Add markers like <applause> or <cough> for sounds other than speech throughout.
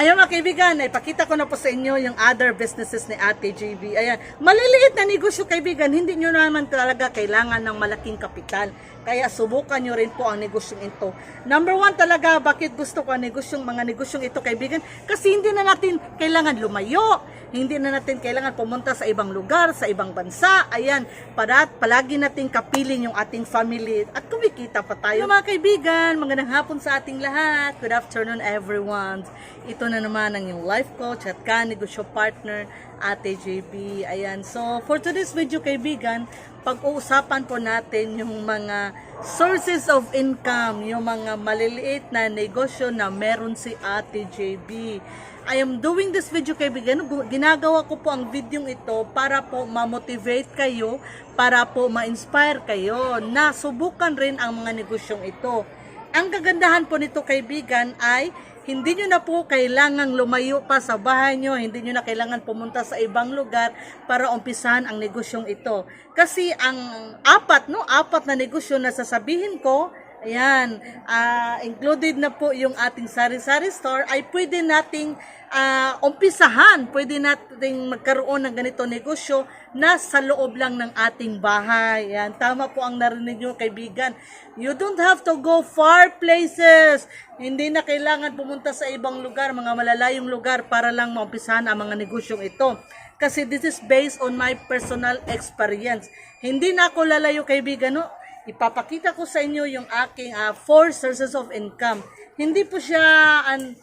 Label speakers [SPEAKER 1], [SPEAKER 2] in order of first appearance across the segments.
[SPEAKER 1] Ayan mga kaibigan, ipakita ko na po sa inyo yung other businesses ni Ate JB. Ayan, maliliit na negosyo kaibigan, hindi nyo naman talaga kailangan ng malaking kapital. Kaya subukan nyo rin po ang negosyong ito. Number one talaga, bakit gusto ko ang negosyong, mga negosyong ito kaibigan? Kasi hindi na natin kailangan lumayo. Hindi na natin kailangan pumunta sa ibang lugar, sa ibang bansa. Ayan, para palagi nating kapiling yung ating family at kumikita pa tayo. Mga kaibigan, magandang hapon sa ating lahat. Good afternoon everyone. Ito na naman ang yung life coach at ka-negosyo partner, Ate JB. Ayan, so for today's video kaibigan, pag-uusapan po natin yung mga sources of income, yung mga maliliit na negosyo na meron si Ate JB. I am doing this video kaibigan. Gu- Ginagawa ko po ang video ito para po ma-motivate kayo, para po ma-inspire kayo na subukan rin ang mga negosyong ito. Ang kagandahan po nito kaibigan ay hindi nyo na po kailangang lumayo pa sa bahay nyo, hindi nyo na kailangan pumunta sa ibang lugar para umpisahan ang negosyong ito. Kasi ang apat, no, apat na negosyo na sasabihin ko, ayan, ah, included na po yung ating sari-sari store, ay pwede nating ah, umpisahan, pwede nating magkaroon ng ganito negosyo na sa loob lang ng ating bahay. Yan, tama po ang narinig nyo kaibigan. You don't have to go far places. Hindi na kailangan pumunta sa ibang lugar, mga malalayong lugar para lang maumpisahan ang mga negosyong ito. Kasi this is based on my personal experience. Hindi na ako lalayo kaibigan, no? Ipapakita ko sa inyo yung aking ah, four sources of income. Hindi po siya an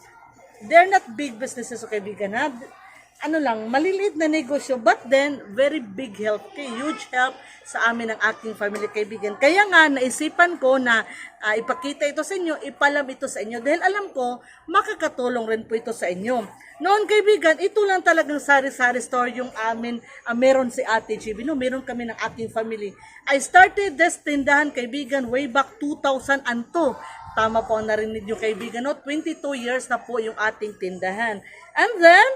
[SPEAKER 1] they're not big businesses, okay, kaibigan, ha? Ano lang, maliliit na negosyo, but then, very big help, okay? huge help sa amin ng aking family kaibigan. Kaya nga, naisipan ko na ah, ipakita ito sa inyo, ipalam ito sa inyo, dahil alam ko, makakatulong rin po ito sa inyo. Noon kaibigan, ito lang talagang sari-sari store yung amin, ah, meron si Ate GB, no? meron kami ng aking family. I started this tindahan kaibigan way back 2002. Tama po ang narinig nyo kaibigan, no? 22 years na po yung ating tindahan. And then,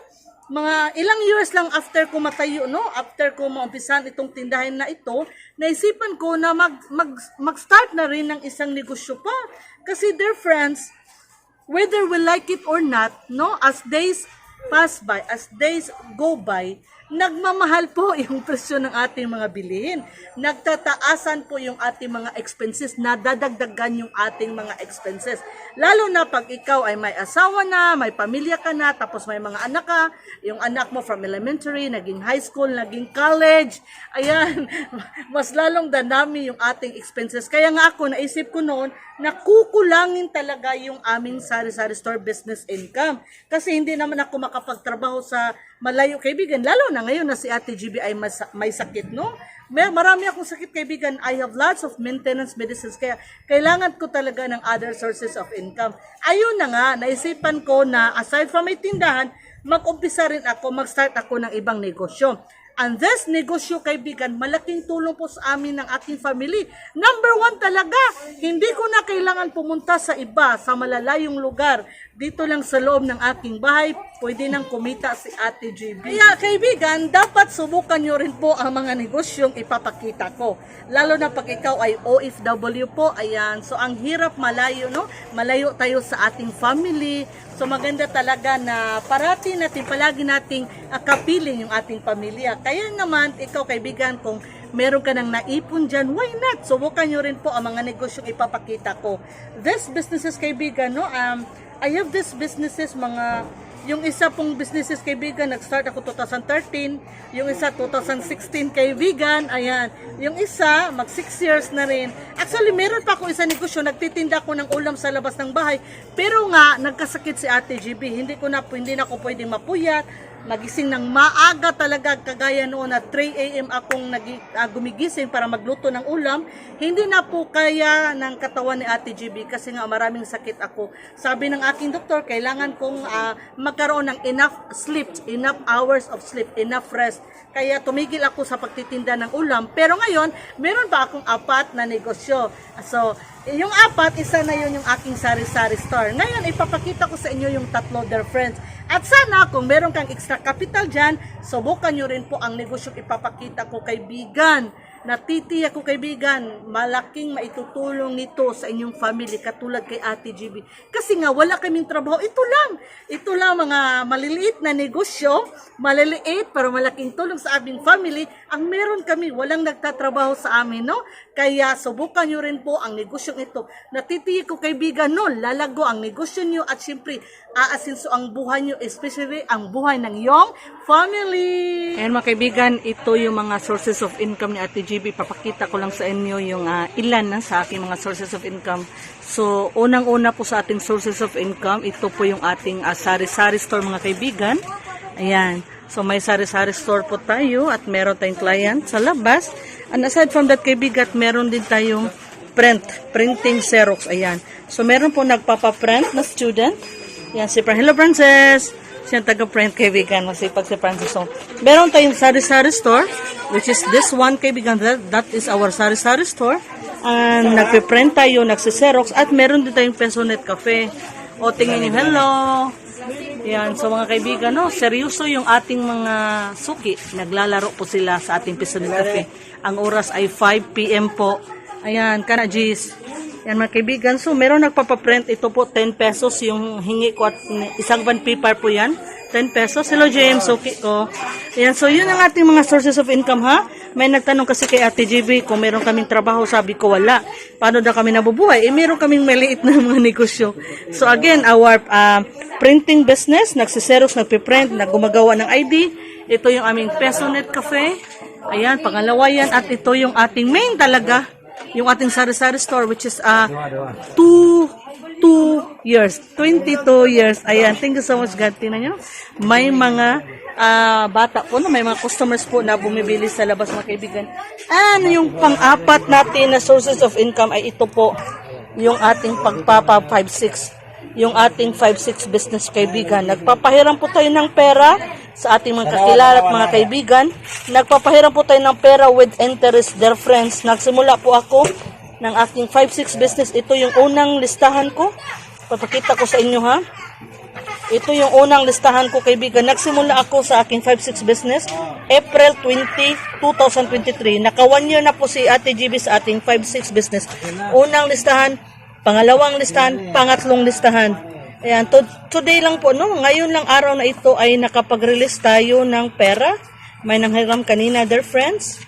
[SPEAKER 1] mga ilang years lang after ko matayo, no? After ko maumpisan itong tindahan na ito, naisipan ko na mag, mag, mag-start na rin ng isang negosyo pa. Kasi dear friends, whether we like it or not, no, as days pass by, as days go by, nagmamahal po yung presyo ng ating mga bilihin. Nagtataasan po yung ating mga expenses, nadadagdagan yung ating mga expenses. Lalo na pag ikaw ay may asawa na, may pamilya ka na, tapos may mga anak ka, yung anak mo from elementary, naging high school, naging college, ayan, <laughs> mas lalong danami yung ating expenses. Kaya nga ako, naisip ko noon, na kukulangin talaga yung aming sari-sari store business income. Kasi hindi naman ako makapagtrabaho sa malayo kaibigan, lalo na ngayon na si Ate GB ay mas, may sakit, no? May, marami akong sakit kaibigan. I have lots of maintenance medicines. Kaya kailangan ko talaga ng other sources of income. Ayun na nga, naisipan ko na aside from my tindahan, mag-umpisa rin ako, mag-start ako ng ibang negosyo. And this negosyo, kaibigan, malaking tulong po sa amin ng ating family. Number one talaga, hindi ko na kailangan pumunta sa iba, sa malalayong lugar. Dito lang sa loob ng aking bahay, pwede nang kumita si Ate JB. Kaya kaibigan, dapat subukan nyo rin po ang mga negosyong ipapakita ko. Lalo na pag ikaw ay OFW po, ayan. So ang hirap malayo, no? Malayo tayo sa ating family. So maganda talaga na parati natin, palagi nating uh, kapiling yung ating pamilya. Kaya naman, ikaw kaibigan, kung meron ka nang naipon dyan, why not? Subukan nyo rin po ang mga negosyong ipapakita ko. This businesses kaibigan, no? Um, I have this businesses, mga yung isa pong businesses kaibigan, nag-start ako 2013. Yung isa 2016 kaibigan, ayan. Yung isa, mag 6 years na rin. Actually, meron pa ako isa negosyo, nagtitinda ako ng ulam sa labas ng bahay. Pero nga, nagkasakit si Ate GB. Hindi ko na, hindi na ako pwedeng mapuyat magising ng maaga talaga kagaya noon na 3 a.m. akong nagi, ah, gumigising para magluto ng ulam hindi na po kaya ng katawan ni Ate GB kasi nga maraming sakit ako sabi ng aking doktor kailangan kong ah, magkaroon ng enough sleep enough hours of sleep enough rest kaya tumigil ako sa pagtitinda ng ulam pero ngayon meron pa akong apat na negosyo so yung apat, isa na yun yung aking sari-sari store. Ngayon, ipapakita ko sa inyo yung tatlo, dear friends. At sana, kung meron kang extra capital dyan, subukan nyo rin po ang negosyong ipapakita ko kaibigan. Natitiyak ko kaibigan, malaking maitutulong nito sa inyong family katulad kay Ate GB. Kasi nga wala kaming trabaho. Ito lang. Ito lang mga maliliit na negosyo, maliliit pero malaking tulong sa aming family. Ang meron kami, walang nagtatrabaho sa amin, no? Kaya subukan nyo rin po ang negosyong ito. Natitiyak ko kaibigan, no? Lalago ang negosyo nyo at syempre aasinso ang buhay nyo, especially ang buhay ng iyong family. Ayan mga kaibigan, ito yung mga sources of income ni Ate GB. Papakita ko lang sa inyo yung ah, ilan na sa aking mga sources of income. So, unang-una po sa ating sources of income, ito po yung ating ah, sari-sari store mga kaibigan. Ayan. So, may sari-sari store po tayo at meron tayong client sa labas. And aside from that kaibigan, meron din tayong print, printing Xerox. Ayan. So, meron po nagpapaprint na student. Yan, si. Hello, Princess! Siya ang taga-print kaibigan. Masipag si Francis. So, meron tayong sari-sari store, which is this one kaibigan. That, that is our sari-sari store. And nagpe-print tayo, nagsiserox, at meron din tayong Pensonet Cafe. O, tingin niyo, hello! Yan, so mga kaibigan, no, seryoso yung ating mga suki. Naglalaro po sila sa ating Pensonet Cafe. Ang oras ay 5 p.m. po. Ayan, kana G's. Yan mga kaibigan. So, meron nagpapaprint. Ito po, 10 pesos yung hingi ko at isang van paper po yan. 10 pesos. Hello, James. Okay ko. Yan. So, yun ang ating mga sources of income, ha? May nagtanong kasi kay Ate GB kung meron kaming trabaho. Sabi ko, wala. Paano daw kami nabubuhay? Eh, meron kaming maliit na <laughs> mga negosyo. So, again, our uh, printing business, nagsiseros, nagpiprint, naggumagawa ng ID. Ito yung aming Pesonet Cafe. Ayan, pangalawa yan. At ito yung ating main talaga yung ating sari-sari store which is uh, two, two years, 22 years. Ayan, thank you so much God. Tingnan nyo, may mga ah, bata po, no? may mga customers po na bumibili sa labas mga kaibigan. And yung pang-apat natin na sources of income ay ito po, yung ating pagpapa 5-6 yung ating 5-6 business kaibigan. Nagpapahiram po tayo ng pera sa ating mga kakilala at mga kaibigan. Nagpapahiram po tayo ng pera with interest, dear friends. Nagsimula po ako ng aking 5-6 business. Ito yung unang listahan ko. Papakita ko sa inyo ha. Ito yung unang listahan ko kaibigan. Nagsimula ako sa aking 5-6 business April 20, 2023. Naka one year na po si Ate GB sa ating 5-6 business. Unang listahan, pangalawang listahan, pangatlong listahan. Ayan, to, today lang po, no? Ngayon lang araw na ito ay nakapag-release tayo ng pera. May nanghiram kanina, dear friends.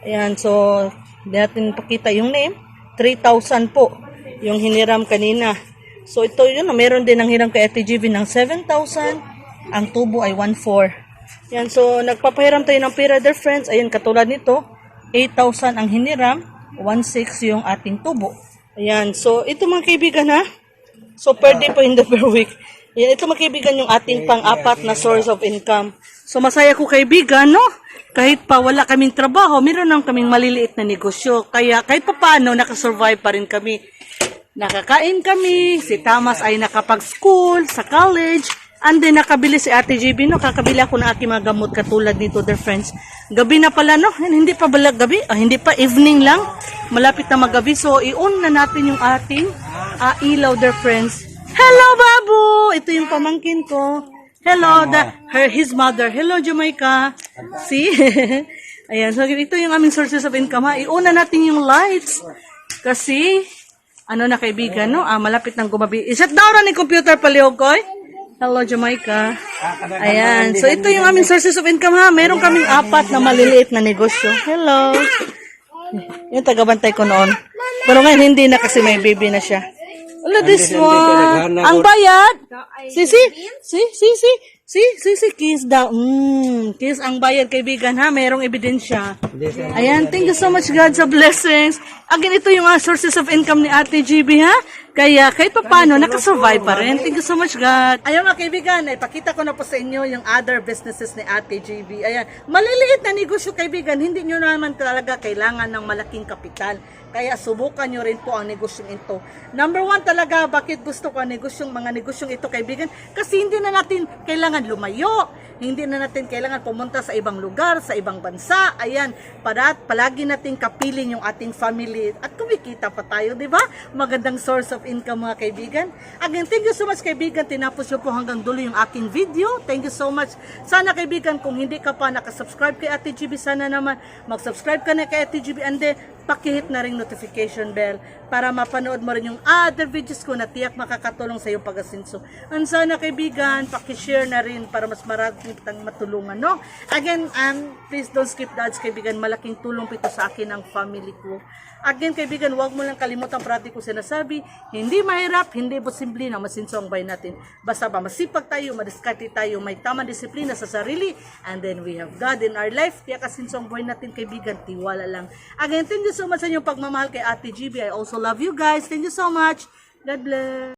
[SPEAKER 1] Ayan, so, hindi natin pakita yung name. 3,000 po yung hiniram kanina. So, ito yun, meron din ang hiram kay Ate GB ng 7,000. Ang tubo ay 1,400. Yan, so, nagpapahiram tayo ng pera, dear friends. Ayan, katulad nito, 8,000 ang hiniram, 1,600 yung ating tubo. Ayan, so, ito mga kaibigan ha. So, per day po in the <laughs> per week. Yan, ito mga kaibigan yung ating pang-apat na source of income. So, masaya ko kaibigan, no? Kahit pa wala kaming trabaho, meron lang kaming maliliit na negosyo. Kaya kahit pa paano, nakasurvive pa rin kami. Nakakain kami, si Thomas ay nakapag-school, sa college, and then nakabili si Ate GB, no? Kakabili ako ng aking mga gamot katulad nito, dear friends. Gabi na pala, no? Hindi pa bala gabi, ah, hindi pa evening lang. Malapit na magabi, so i-on na natin yung ating ah, ilaw, dear friends. Hello, Babu! Ito yung pamangkin ko. Hello, the, her, his mother. Hello, Jamaica. See? <laughs> Ayan, so ito yung aming sources of income, ha? I-on na natin yung lights. Kasi, ano na kaibigan, no? Ah, malapit ng gumabi. Down na ni computer palihog ko, eh. Hello, Jamaica. Ayan. So, ito yung aming sources of income, ha? Meron kaming apat na maliliit na negosyo. Hello. Yung tagabantay ko noon. Pero ngayon, hindi na kasi may baby na siya. Wala, this one. Ang bayad. Si, si, si, si, si, si, si, si, kiss daw. Mm, kiss ang bayad, kaibigan, ha? Merong ebidensya. Ayan, thank you so much, God, sa blessings. Again, ito yung mga sources of income ni Ate GB, ha? Kaya, kahit pa paano, nakasurvive pa rin. Thank you so much, God. Ayan, mga kaibigan, ipakita ko na po sa inyo yung other businesses ni Ate GB. Ayan, maliliit na negosyo, kaibigan. Hindi nyo naman talaga kailangan ng malaking kapital. Kaya subukan nyo rin po ang negosyong ito. Number one talaga, bakit gusto ko ang negosyong, mga negosyong ito, kaibigan? Kasi hindi na natin kailangan lumayo. Hindi na natin kailangan pumunta sa ibang lugar, sa ibang bansa. Ayan, para palagi nating kapiling yung ating family at kumikita pa tayo, di ba? Magandang source of income mga kaibigan. Again, thank you so much kaibigan. Tinapos nyo po hanggang dulo yung aking video. Thank you so much. Sana kaibigan, kung hindi ka pa nakasubscribe kay Ate GB, sana naman mag-subscribe ka na kay Ate GB and then pakihit na rin notification bell para mapanood mo rin yung other videos ko na tiyak makakatulong sa iyong pag-asinso. And sana kaibigan, pakishare na rin para mas marami kitang matulungan, no? Again, um, please don't skip the ads, kaibigan. Malaking tulong po ito sa akin ng family ko. Again, kaibigan, huwag mo lang kalimutan parati ko sinasabi, hindi mahirap, hindi posible na masinso ang buhay natin. Basta ba masipag tayo, madiskarte tayo, may tamang disiplina sa sarili, and then we have God in our life. Kaya kasinso ang buhay natin, kaibigan, tiwala lang. Again, thank you so much sa inyong pagmamahal kay Ate GB. I also love you guys. Thank you so much. God bless.